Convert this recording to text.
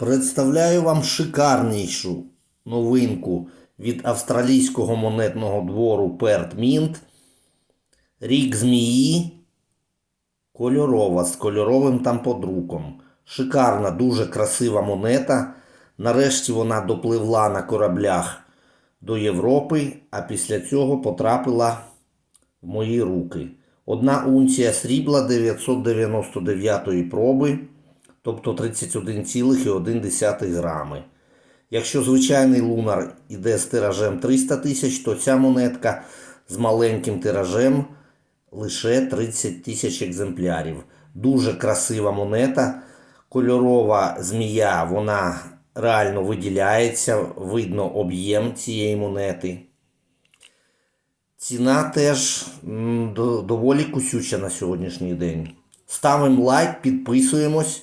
Представляю вам шикарнішу новинку від австралійського монетного двору Перт Мінт. Рік змії. Кольорова з кольоровим там подруком. Шикарна, дуже красива монета. Нарешті вона допливла на кораблях до Європи, а після цього потрапила в мої руки. Одна унція срібла 999 проби, тобто 31,1 грами. Якщо звичайний лунар іде з тиражем 300 тисяч, то ця монетка з маленьким тиражем лише 30 тисяч екземплярів. Дуже красива монета. Кольорова змія, вона реально виділяється, видно об'єм цієї монети. Ціна теж доволі кусюча на сьогоднішній день. Ставимо лайк, підписуємось